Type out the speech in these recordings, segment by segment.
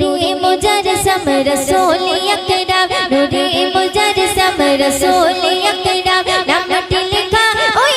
নূরে মুজার সম রসোলি আকরাম নূরে মুজার সম রসোলি আকরাম নামটি লেখা ওই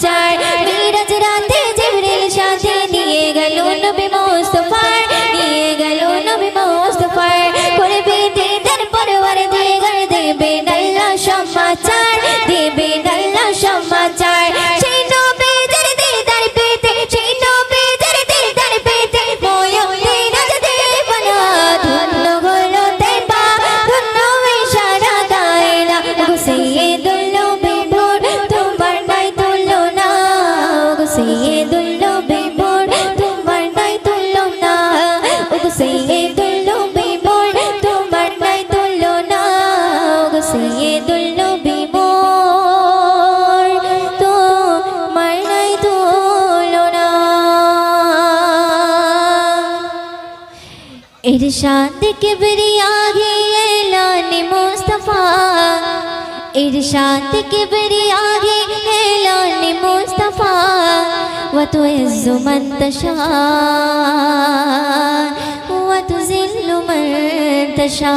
সমাচার মিরাজ রাতে জিবরিল সাথে নিয়ে গেল নবী মুস্তাফার। নিয়ে গেল নবী মুস্তাফার। করবে দিদার পরওয়ার দিগার দেবে নল্লা সমাচার। দেবে নল্লা সমাচার। इरशाद किबरिया गे ऐलान मुस्तफ़ा इरशाद किबरिया गे ऐलान मुस्तफ़ा व तो इज़्ज़ु मन तशा व तो ज़िल्लु मन तशा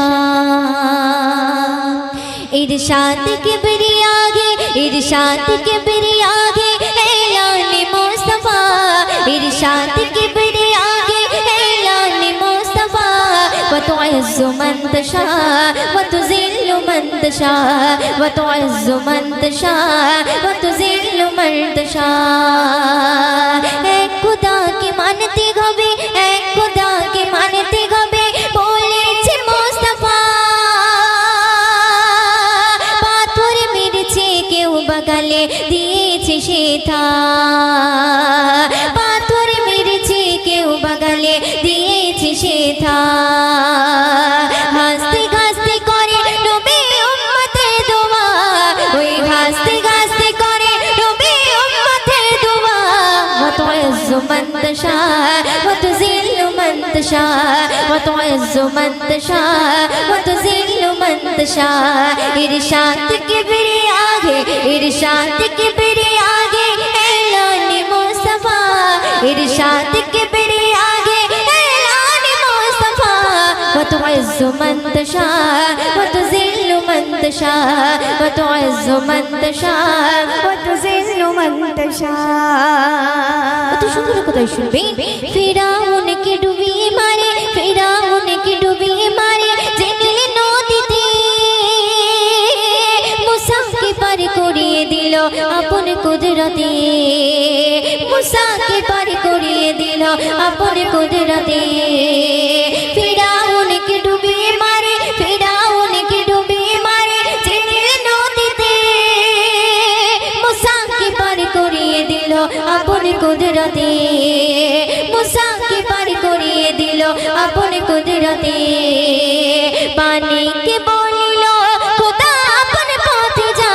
इरशाद किबरिया गे इरशाद किबरिया गे ऐलान मुस्तफ़ा इरशाद किबरिया وتعز من تشاء وتذل من تشاء وتعز من تشاء وتذل من تشاء এক খোদাকে মানতে হবে এক খোদাকে মানতে হবে বলেছে মোস্তফা পাথর মেরেছে কেউ বাগালে দিয়েছে সেথা পাথর تشاء وتذل من تشاء وتعز من تشاء وتذل من تشاء ارشاد کبری آگے ارشاد کبری آگے اعلان مصطفیٰ ارشاد کبری آگے اعلان مصطفیٰ وتعز من تشاء وتذل من تشاء وتعز من تشاء وتذل من কত تشاء সুন্দর কথা শুনবে ফেরাউনকে ডুবিয়ে মারে ফেরাউনকে ডুবিয়ে মারে জেনেলে নদীতে মুসাকে পার করিয়ে দিল আপন কুদরতে মুসাকে পার করিয়ে দিল দিল আপন কুদরতে কুদরতে মুসাকে পার করিয়ে দিল আপন কুদরতে। পানিকে বলিল, খোদা আপন পথে যা।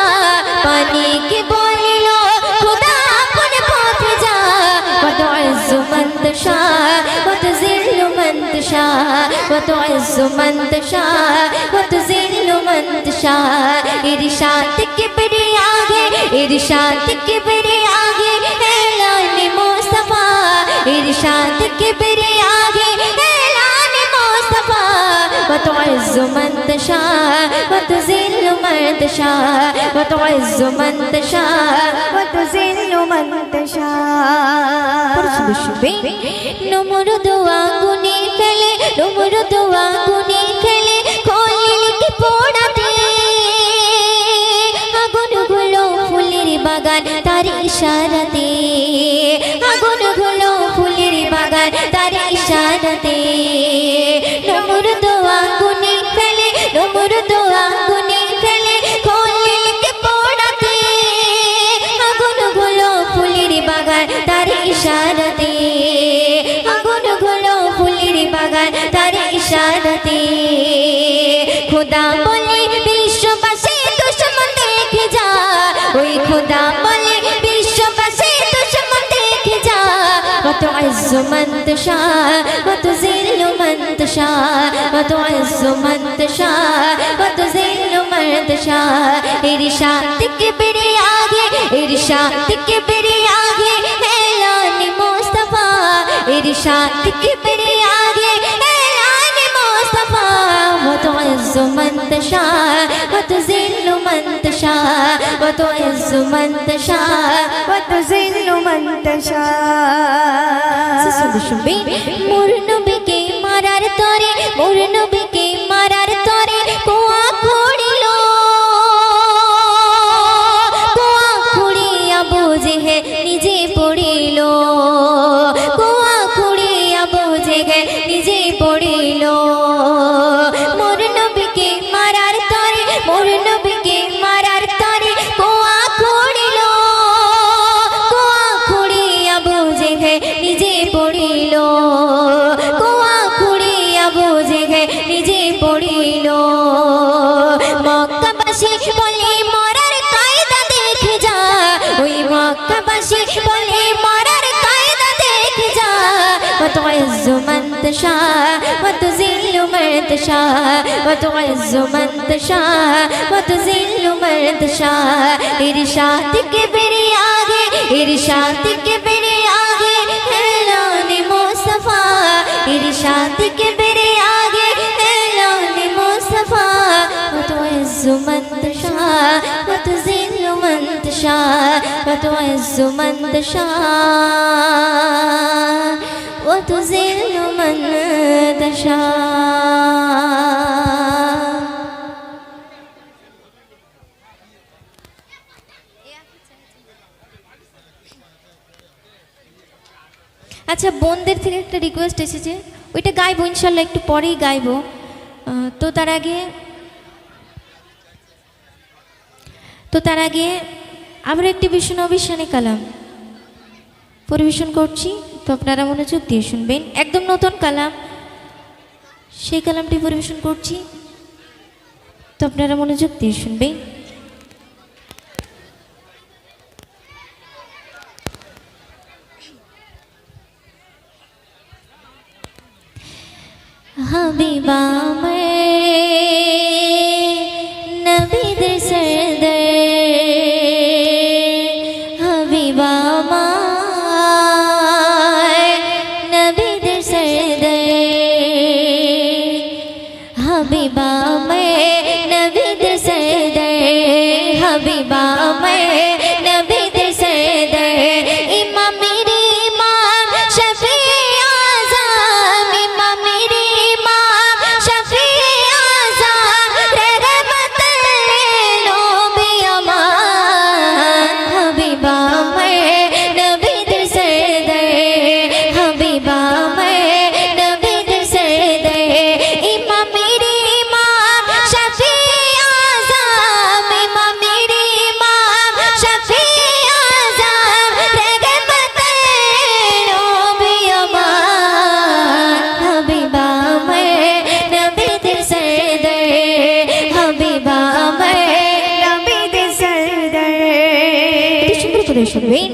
পানিকে বলিল, খোদা আপন পথে যা। কত আজমন্ত কত জিল্লুমন্ত কত আজমন্ত কত জিল্লুমন্ত ইরশাদ কে বেরে আগে ইরশাদ কে বেরে وتعز من تشاء وتذل من تشاء وتعز من تشاء وتذل من পড়ছি تشاء শুনবে নমরুদ আগুনে ফেলে নমরুদ আগুনে ফেলে খলিলকে পোড়াতে আগুন গুলো ফুলের বাগান তার ইশারাতে আগুন খোদা বলে বিশ্ববাসী দুশ্মন দেখে যা وتعز من تشاء وتذل من تشاء وتعز من تشاء وتذل من تشاء ارشاد کے بڑے آگے ارشاد کے بڑے آگے اعلان مصطفیٰ ارشاد کے بڑے آگے اعلان مصطفیٰ وتعز من تشاء وتذل من تشاء وتعز من تشاء وتذل من শুনবে تشاء শুনবে মোর নবীকে মারার তরে মোর নবীকে মারার وتعز من تشاء وتذل من تشاء وتعز من تشاء وتذل من تشاء إرشاد كبرياء إرشاد كبرياء هلان مصطفى إرشاد كبرياء هلان مصطفى وتعز من تشاء وتذل من تشاء وتعز من تشاء وتذل من تشاء আচ্ছা বোনদের থেকে একটা রিকোয়েস্ট এসেছে ওইটা গাইবো ইনশাল্লাহ একটু পরেই গাইবো আহ, তো তার আগে তো তার আগে আমরা একটি ভীষণ অবিশ্বানী কালাম পরিবেশন করছি তো আপনারা মনোযোগ দিয়ে শুনবেন। একদম নতুন কালাম। সেই কালামটি পরিবেশন করছি। তো আপনারা মনোযোগ দিয়ে শুনবেন। হাবিবা Chabrina.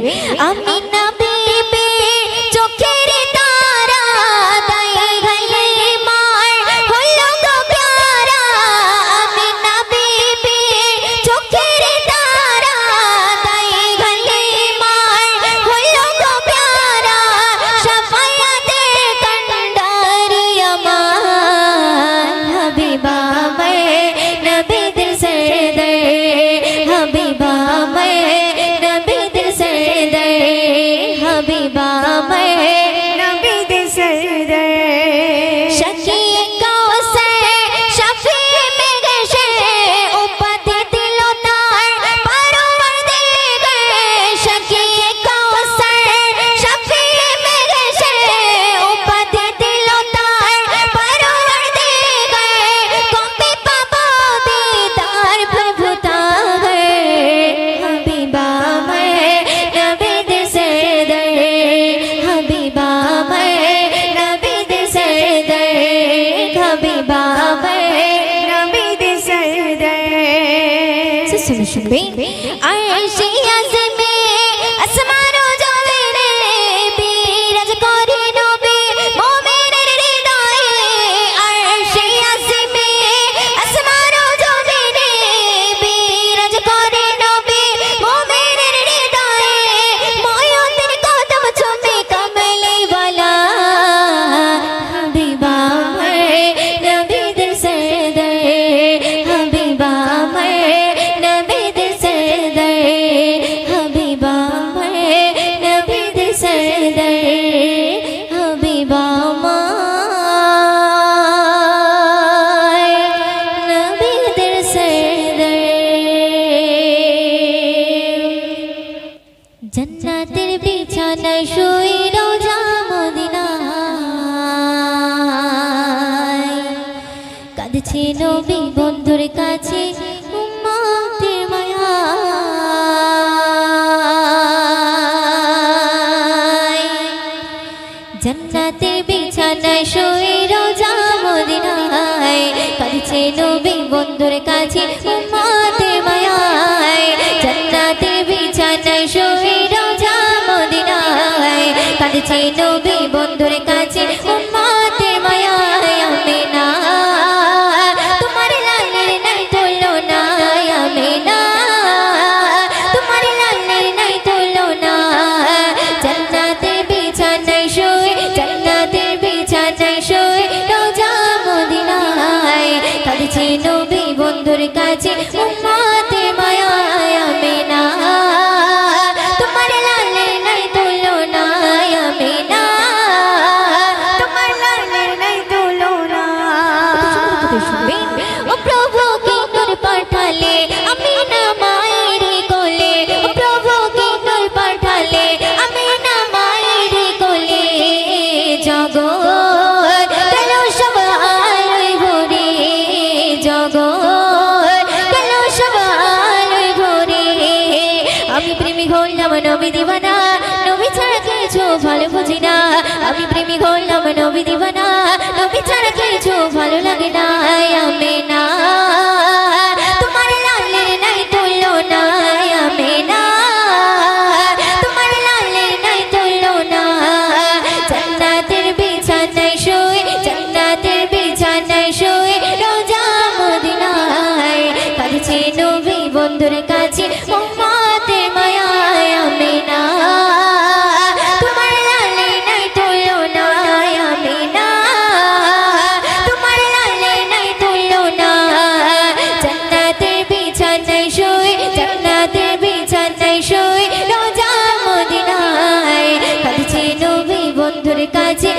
কাঁদছে নবী বন্ধুর কাছে হলাম নবী দিবানা ধরে কাছে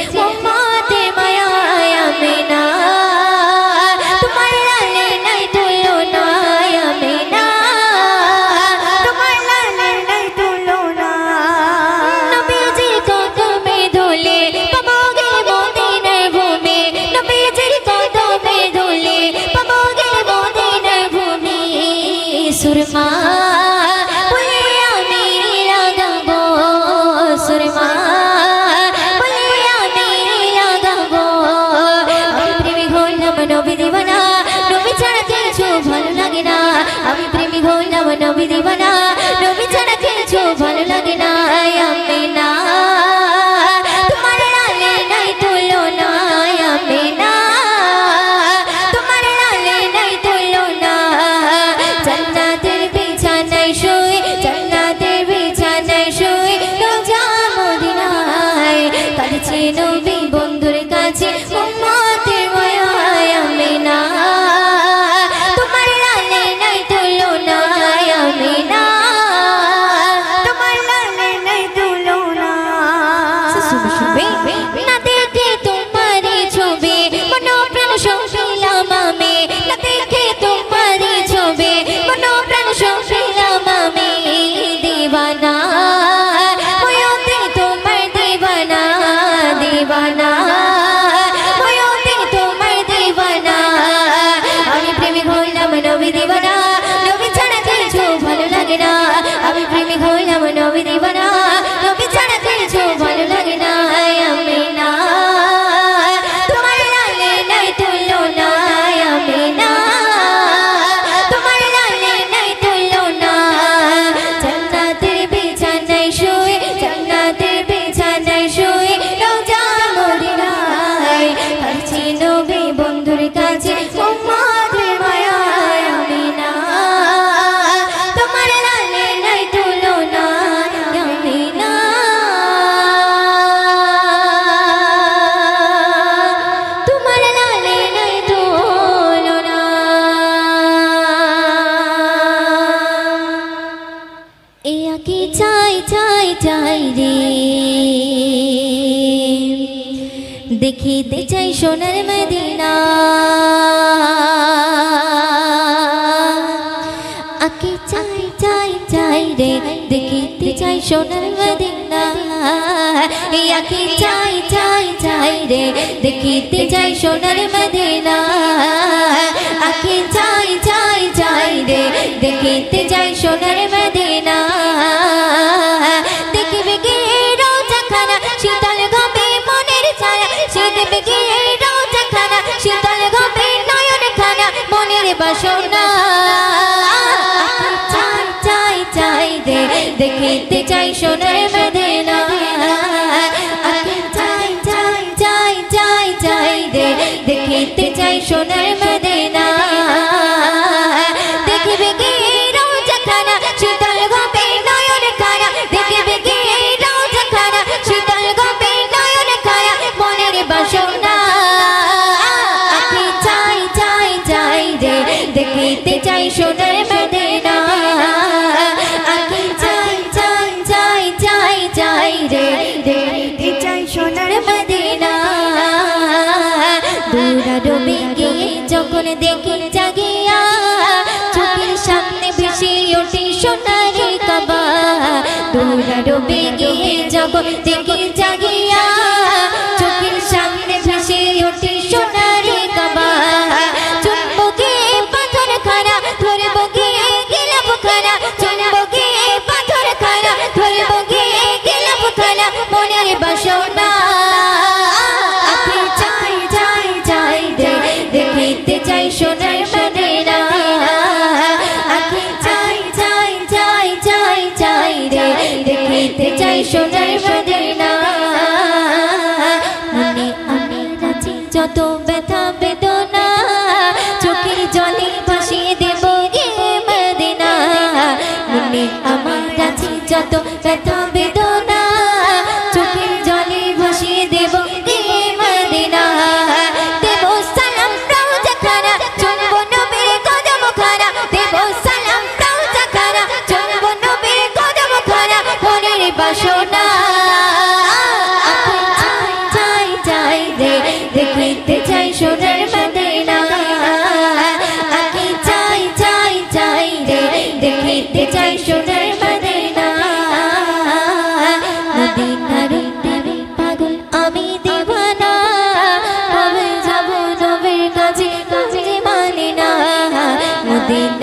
চাই চাই রে, দেখিতে চাই সোনার মদিনা। কি চাই চাই চাই রে, দেখিতে চাই সোনার মদিনা। আখি চাই চাই চাই রে, দেখিতে চাই সোনার মদিনা। চাই সোনার মদিনা। আগে চাই চাই চাই চাই চাই রে রে চাই সোনার মদিনা। দূরা ডুবে গিয়ে যখন দেখি জাগিয়া চোখের সামনে ভেসে ওঠে সোনারি কাবা। গিয়ে যখন দেখি জাগিয়া চাই সোনার মদিনা। না আমি রাজি যত de